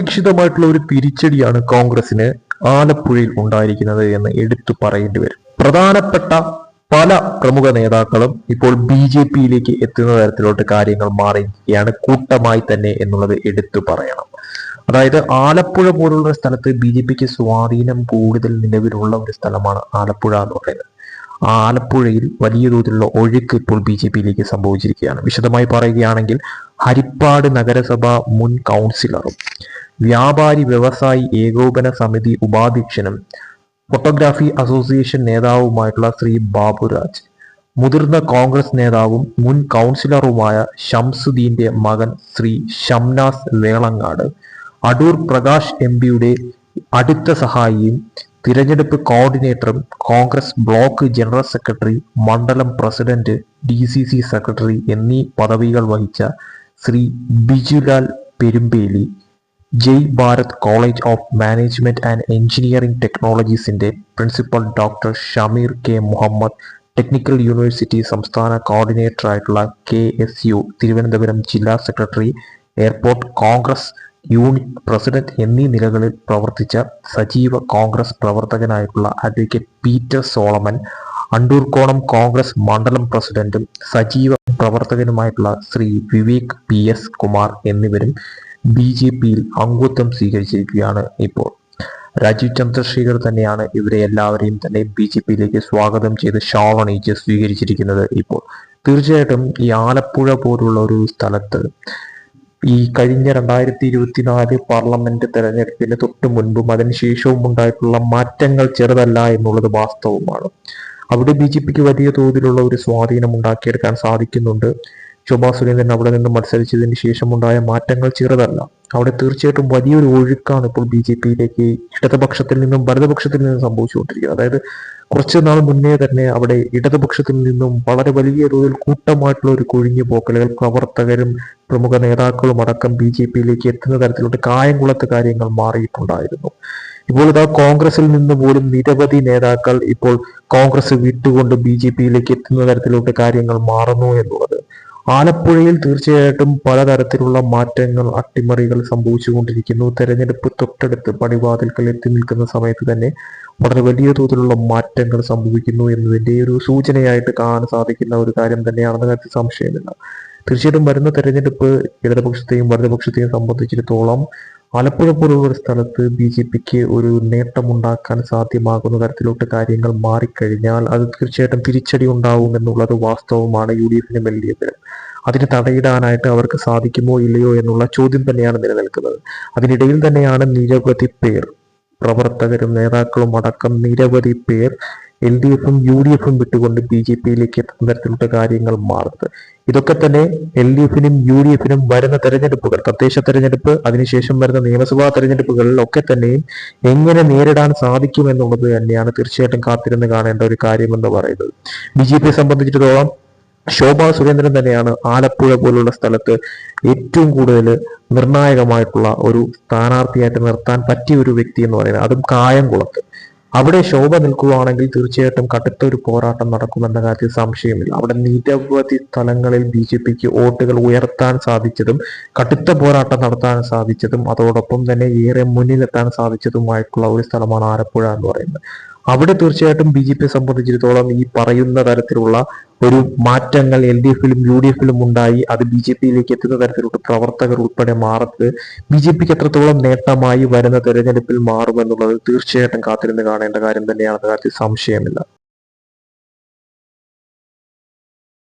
അപ്രതീക്ഷിതമായിട്ടുള്ള ഒരു തിരിച്ചടിയാണ് കോൺഗ്രസിന് ആലപ്പുഴയിൽ ഉണ്ടായിരിക്കുന്നത് എന്ന് എടുത്തു പറയേണ്ടി വരും. പ്രധാനപ്പെട്ട പല പ്രമുഖ നേതാക്കളും ഇപ്പോൾ ബി ജെ പിയിലേക്ക് എത്തുന്ന തരത്തിലോട്ട് കാര്യങ്ങൾ മാറിയിരിക്കുകയാണ്. കൂട്ടമായി തന്നെ എന്നുള്ളത് എടുത്തു പറയണം. അതായത് ആലപ്പുഴ പോലുള്ള സ്ഥലത്ത് ബി ജെ പിക്ക് സ്വാധീനം കൂടുതൽ നിലവിലുള്ള ഒരു സ്ഥലമാണ് ആലപ്പുഴ എന്ന് പറയുന്നത്. ആ ആലപ്പുഴയിൽ വലിയ തോതിലുള്ള ഒഴുക്ക് ഇപ്പോൾ ബി ജെ പിയിലേക്ക് സംഭവിച്ചിരിക്കുകയാണ്. വിശദമായി പറയുകയാണെങ്കിൽ ഹരിപ്പാട് നഗരസഭ മുൻ കൗൺസിലറും വ്യാപാരി വ്യവസായി ഏകോപന സമിതി ഉപാധ്യക്ഷനും ഫോട്ടോഗ്രാഫി അസോസിയേഷൻ നേതാവുമായിട്ടുള്ള ശ്രീ ബാബുരാജ് മുതിർന്ന കോൺഗ്രസ് നേതാവും മുൻ കൗൺസിലറുമായ ഷംസുദ്ദീന്റെ മകൻ ശ്രീ ഷംനാസ് വേളങ്ങാട് അടൂർ പ്രകാശ് എം പിയുടെ അടുത്ത സഹായിയും തിരഞ്ഞെടുപ്പ് കോർഡിനേറ്ററും കോൺഗ്രസ് ബ്ലോക്ക് ജനറൽ സെക്രട്ടറി മണ്ഡലം president D C C secretary എന്നീ പദവികൾ വഹിച്ച Shri Bijulal Perumbeli Jai Bharat college of management and engineering ടെക്നോളജീസിന്റെ principal doctor Shameer K Muhammad technical university സംസ്ഥാന കോർഡിനേറ്ററായിട്ടുള്ള കെ എസ് യു തിരുവനന്തപുരം ജില്ലാ secretary airport Congress unit president എന്നീ നിലകളിൽ പ്രവർത്തിച്ച സജീവ Congress പ്രവർത്തകനായിട്ടുള്ള advocate Peter Solomon Andoorkonam Congress മണ്ഡലം പ്രസിഡന്റും സജീവ പ്രവർത്തകനുമായിട്ടുള്ള ശ്രീ വിവേക് പി എസ് കുമാർ എന്നിവരും ബി ജെ പിയിൽ അംഗത്വം സ്വീകരിച്ചിരിക്കുകയാണ് ഇപ്പോൾ. രാജീവ് ചന്ദ്രശേഖർ തന്നെയാണ് ഇവരെ എല്ലാവരെയും തന്നെ ബി ജെ പിയിലേക്ക് സ്വാഗതം ചെയ്ത് ഷാൾ അണിയിച്ച് സ്വീകരിച്ചിരിക്കുന്നത് ഇപ്പോൾ. തീർച്ചയായിട്ടും ഈ ആലപ്പുഴ പോലുള്ള ഒരു സ്ഥലത്ത് ഈ കഴിഞ്ഞ രണ്ടായിരത്തി ഇരുപത്തിനാല് പാർലമെന്റ് തെരഞ്ഞെടുപ്പിന് തൊട്ടു മുൻപും അതിനുശേഷവും ഉണ്ടായിട്ടുള്ള മാറ്റങ്ങൾ ചെറുതല്ല എന്നുള്ളത് വാസ്തവമാണ്. അവിടെ ബി ജെ പിക്ക് വലിയ തോതിലുള്ള ഒരു സ്വാധീനം ഉണ്ടാക്കിയെടുക്കാൻ സാധിക്കുന്നുണ്ട്. ശോഭാ സുരേന്ദ്രൻ അവിടെ നിന്ന് മത്സരിച്ചതിന് ശേഷമുണ്ടായ മാറ്റങ്ങൾ ചെറുതല്ല. അവിടെ തീർച്ചയായിട്ടും വലിയൊരു ഒഴുക്കാണ് ഇപ്പോൾ ബി ജെ പിയിലേക്ക് ഇടതുപക്ഷത്തിൽ നിന്നും വലതുപക്ഷത്തിൽ നിന്നും സംഭവിച്ചുകൊണ്ടിരിക്കുന്നത്. അതായത് കുറച്ച് നാൾ മുന്നേ തന്നെ അവിടെ ഇടതുപക്ഷത്തിൽ നിന്നും വളരെ വലിയ തോതിൽ കൂട്ടമായിട്ടുള്ള ഒരു കൊഴിഞ്ഞു പോക്കലുകൾ പ്രവർത്തകരും പ്രമുഖ നേതാക്കളും അടക്കം ബി ജെ പിയിലേക്ക് എത്തുന്ന തരത്തിലോട്ട് കായംകുളത്ത് കാര്യങ്ങൾ മാറിയിട്ടുണ്ടായിരുന്നു. ഇപ്പോൾ ഇതാ കോൺഗ്രസിൽ നിന്ന് പോലും നിരവധി നേതാക്കൾ ഇപ്പോൾ കോൺഗ്രസ് വിട്ടുകൊണ്ട് ബി ജെ പിയിലേക്ക് എത്തുന്ന തരത്തിലോട്ട് കാര്യങ്ങൾ മാറുന്നു എന്നുള്ളത് ആലപ്പുഴയിൽ തീർച്ചയായിട്ടും പലതരത്തിലുള്ള മാറ്റങ്ങൾ അട്ടിമറികൾ സംഭവിച്ചുകൊണ്ടിരിക്കുന്നു. തെരഞ്ഞെടുപ്പ് തൊട്ടടുത്ത് പടിവാതിൽക്കൽ എത്തി നിൽക്കുന്ന സമയത്ത് തന്നെ വളരെ വലിയ തോതിലുള്ള മാറ്റങ്ങൾ സംഭവിക്കുന്നു എന്നതിന്റെ ഒരു സൂചനയായിട്ട് കാണാൻ സാധിക്കുന്ന ഒരു കാര്യം തന്നെയാണെന്ന കാര്യത്തിൽ സംശയമില്ല. തീർച്ചയായിട്ടും വരുന്ന തെരഞ്ഞെടുപ്പ് ഇടതുപക്ഷത്തെയും വലതുപക്ഷത്തെയും സംബന്ധിച്ചിടത്തോളം ആലപ്പുഴ പോലുള്ള ഒരു സ്ഥലത്ത് ബി ജെ പിക്ക് ഒരു നേട്ടമുണ്ടാക്കാൻ സാധ്യമാകുന്ന തരത്തിലോട്ട് കാര്യങ്ങൾ മാറിക്കഴിഞ്ഞാൽ അത് തീർച്ചയായിട്ടും തിരിച്ചടി ഉണ്ടാവും എന്നുള്ളത് വാസ്തവമാണ് യു ഡി എഫിനും എൽ ഡി എഫിനും. അതിന് തടയിടാനായിട്ട് അവർക്ക് സാധിക്കുമോ ഇല്ലയോ എന്നുള്ള ചോദ്യം തന്നെയാണ് നിലനിൽക്കുന്നത്. അതിനിടയിൽ തന്നെയാണ് നിരവധി പേർ പ്രവർത്തകരും നേതാക്കളും അടക്കം നിരവധി പേർ എൽ ഡി എഫും യു ഡി എഫും വിട്ടുകൊണ്ട് ബി ജെ പിയിലേക്ക് എത്തുന്ന തരത്തിലുള്ള കാര്യങ്ങൾ മാറുന്നത്. ഇതൊക്കെ തന്നെ എൽ ഡി എഫിനും യു ഡി എഫിനും വരുന്ന തെരഞ്ഞെടുപ്പുകൾ തദ്ദേശ തെരഞ്ഞെടുപ്പ് അതിനുശേഷം വരുന്ന നിയമസഭാ തെരഞ്ഞെടുപ്പുകളിൽ ഒക്കെ തന്നെയും എങ്ങനെ നേരിടാൻ സാധിക്കും എന്നുള്ളത് തന്നെയാണ് തീർച്ചയായിട്ടും കാത്തിരുന്ന് കാണേണ്ട ഒരു കാര്യം എന്ന് പറയുന്നത്. ബി ജെ പിയെ സംബന്ധിച്ചിടത്തോളം ശോഭാ സുരേന്ദ്രൻ തന്നെയാണ് ആലപ്പുഴ പോലുള്ള സ്ഥലത്ത് ഏറ്റവും കൂടുതൽ നിർണായകമായിട്ടുള്ള ഒരു സ്ഥാനാർത്ഥിയായിട്ട് നിർത്താൻ പറ്റിയ ഒരു വ്യക്തി എന്ന് പറയുന്നത്. അതും കായംകുളത്ത്. അവിടെ ശോഭ നിൽക്കുകയാണെങ്കിൽ തീർച്ചയായിട്ടും കടുത്ത ഒരു പോരാട്ടം നടക്കുമെന്ന കാര്യത്തിൽ സംശയമില്ല. അവിടെ നിരവധി സ്ഥലങ്ങളിൽ ബി ജെ പിക്ക് വോട്ടുകൾ ഉയർത്താൻ സാധിച്ചതും കടുത്ത പോരാട്ടം നടത്താൻ സാധിച്ചതും അതോടൊപ്പം തന്നെ ഏറെ മുന്നിലെത്താൻ സാധിച്ചതുമായിട്ടുള്ള ഒരു സ്ഥലമാണ് ആലപ്പുഴ എന്ന് പറയുന്നത്. അവിടെ തീർച്ചയായിട്ടും ബി ജെ പിയെ സംബന്ധിച്ചിടത്തോളം ഈ പറയുന്ന തരത്തിലുള്ള ഒരു മാറ്റങ്ങൾ എൽ ഡി എഫിലും യു ഡി എഫിലും ഉണ്ടായി. അത് ബി ജെ പിയിലേക്ക് എത്തുന്ന തരത്തിലുള്ള പ്രവർത്തകർ ഉൾപ്പെടെ മാറത്ത് ബി ജെ പിക്ക് എത്രത്തോളം നേട്ടമായി വരുന്ന തെരഞ്ഞെടുപ്പിൽ മാറുമെന്നുള്ളത് തീർച്ചയായിട്ടും കാത്തിരുന്ന് കാണേണ്ട കാര്യം തന്നെയാണ് കാര്യത്തിൽ സംശയമില്ല